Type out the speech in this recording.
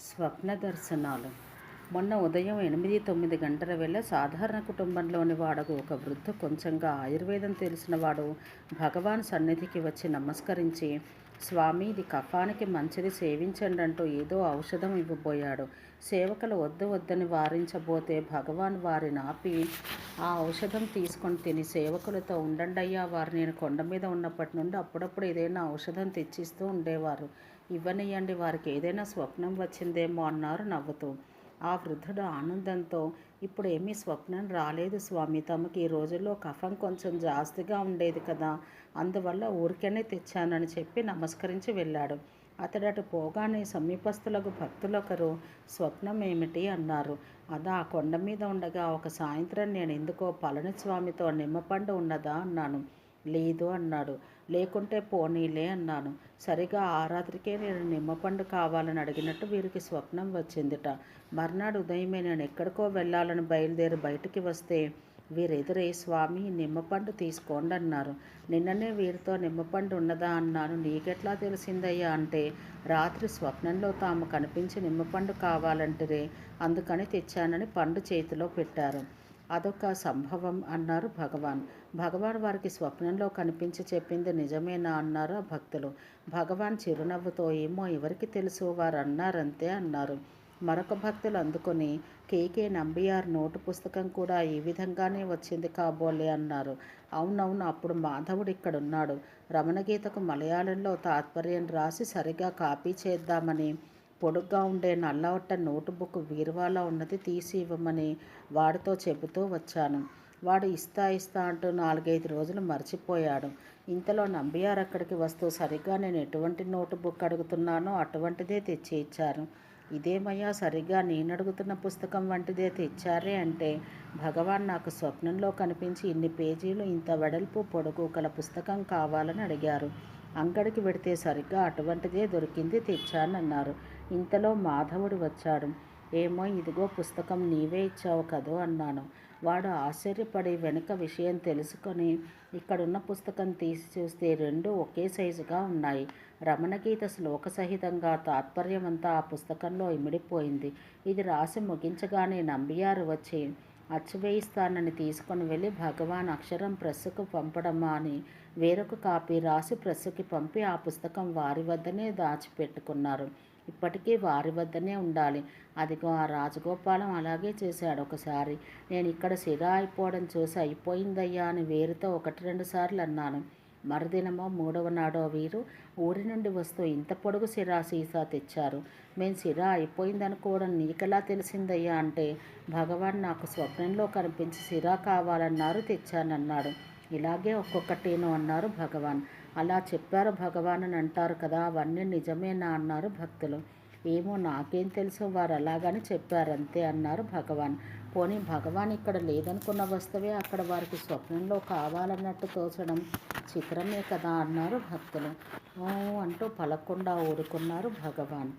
స్వప్న దర్శనాలు. మొన్న ఉదయం ఎనిమిది తొమ్మిది గంటల వేళ సాధారణ కుటుంబంలోని వాడకు ఒక వృద్ధ కొంచెంగా ఆయుర్వేదం తెలిసినవాడు భగవాన్ సన్నిధికి వచ్చి నమస్కరించి స్వామి ఇది కఫానికి మంచిది సేవించండి అంటూ ఏదో ఔషధం ఇవ్వబోయాడు. సేవకులు వద్దు వద్దని వారించబోతే భగవాన్ వారిని ఆపి ఆ ఔషధం తీసుకొని తిని సేవకులతో ఉండండయ్యా వారు. నేను కొండ మీద ఉన్నప్పటి నుండి అప్పుడప్పుడు ఏదైనా ఔషధం తెచ్చిస్తూ ఉండేవారు. ఇవ్వనియండి వారికి. ఏదైనా స్వప్నం వచ్చిందేమో అన్నారు నవ్వుతూ. ఆ వృద్ధుడు ఆనందంతో ఇప్పుడు ఏమీ స్వప్నం రాలేదు స్వామి. తమకి ఈ రోజుల్లో కఫం కొంచెం జాస్తిగా ఉండేది కదా. అందువల్ల ఊరికనే తెచ్చానని చెప్పి నమస్కరించి వెళ్ళాడు. అతడు అటు పోగానే సమీపస్థులకు భక్తులొకరు స్వప్నం ఏమిటి అన్నారు. అదా ఆ కొండ మీద ఉండగా ఒక సాయంత్రం నేను ఎందుకో పళనిస్వామితో నిమ్మపండు ఉన్నదా అన్నాను. లేదు అన్నాడు. లేకుంటే పోనీలే అన్నాను. సరిగా ఆ రాత్రికే నేను నిమ్మపండు కావాలని అడిగినట్టు వీరికి స్వప్నం వచ్చిందిట. మర్నాడు ఉదయమే నేను ఎక్కడికో వెళ్ళాలని బయలుదేరి బయటికి వస్తే వీరెదురై స్వామి నిమ్మపండు తీసుకోండి అన్నారు నిన్ననే వీరితో నిమ్మపండు ఉన్నదా అన్నాను. నీకెట్లా తెలిసిందయ్యా అంటే రాత్రి స్వప్నంలో తాము కనిపించి నిమ్మపండు కావాలంటరే అందుకని తెచ్చానని పండు చేతిలో పెట్టారు. అదొక సంభవం అన్నారు భగవాన్. భగవాన్ వారికి స్వప్నంలో కనిపించి చెప్పింది నిజమేనా అన్నారు ఆ భక్తులు. భగవాన్ చిరునవ్వుతో ఏమో ఎవరికి తెలుసు? వారు అన్నారంతే అన్నారు. మరొక భక్తులు అందుకొని కేకే నంబియార్ నోటు పుస్తకం కూడా ఈ విధంగానే వచ్చింది కాబోలే అన్నారు. అవునవును అప్పుడు మాధవుడు ఇక్కడున్నాడు. రమణగీతకు మలయాళంలో తాత్పర్యం రాసి సరిగా కాపీ చేద్దామని పొడుగ్గా ఉండే నల్లవట్ట నోటు బుక్ ఉన్నది తీసి ఇవ్వమని వాడితో చెబుతూ వచ్చాను. వాడు ఇస్తా ఇస్తా అంటూ నాలుగైదు రోజులు మర్చిపోయాడు. ఇంతలో నంబియార్ అక్కడికి వస్తూ సరిగ్గా నేను ఎటువంటి నోటు బుక్ అడుగుతున్నానో అటువంటిదే తెచ్చి ఇచ్చారు. ఇదేమయ్యా సరిగ్గా నేను అడుగుతున్న పుస్తకం వంటిదే తెచ్చారే అంటే భగవాన్ నాకు స్వప్నంలో కనిపించి ఇన్ని పేజీలు ఇంత వెడల్పు పొడుగు గల పుస్తకం కావాలని అడిగారు. అంగడికి వెడితే సరిగ్గా అటువంటిదే దొరికింది తెచ్చానన్నారు. ఇంతలో మాధవుడు వచ్చాడు. ఏమో ఇదిగో పుస్తకం నీవే ఇచ్చావు కదో అన్నాను. వాడు ఆశ్చర్యపడి వెనుక విషయం తెలుసుకొని ఇక్కడున్న పుస్తకం తీసి చూస్తే రెండు ఒకే సైజుగా ఉన్నాయి. రమణగీత శ్లోక సహితంగా తాత్పర్యమంతా ఆ పుస్తకంలో ఇమిడిపోయింది. ఇది రాసి ముగించగానే నంబియారు వచ్చి అచ్చువేయిస్తానని తీసుకొని వెళ్ళి భగవాన్ అక్షరం ప్రెస్సుకు పంపడమా అని వేరొక కాపీ రాసి ప్రెస్సుకి పంపి ఆ పుస్తకం వారి వద్దనే దాచిపెట్టుకున్నారు. ఇప్పటికీ వారి వద్దనే ఉండాలి. అదిగో ఆ రాజగోపాలం అలాగే చేశాడు. ఒకసారి నేను ఇక్కడ సిరా అయిపోవడం చూసి అయిపోయిందయ్యా అని వేరుతో ఒకటి రెండు సార్లు అన్నాను. మరుదినమో మూడవ నాడో వీరు ఊరి నుండి వస్తూ ఇంత పొడుగు సిరా సీసా తెచ్చారు. మేము సిరా అయిపోయిందనుకోవడం నీకెలా తెలిసిందయ్యా అంటే భగవాన్ నాకు స్వప్నంలో కనిపించి సిరా కావాలన్నారు తెచ్చానన్నాడు. ఇలాగే ఒక్కొక్కటేనో అన్నారు భగవాన్. అలా చెప్పారు భగవాన్ అని అంటారు కదా అవన్నీ నిజమేనా అన్నారు భక్తులు. ఏమో నాకేం తెలుసు వారు అలాగని చెప్పారు అంతే అన్నారు భగవాన్. పోనీ భగవాన్ ఇక్కడ లేదనుకున్న వస్తువే అక్కడ వారికి స్వప్నంలో కావాలన్నట్టు తోచడం చిత్రమే కదా అన్నారు భక్తులు. అంటూ పలకుండా ఊరుకున్నారు భగవాన్.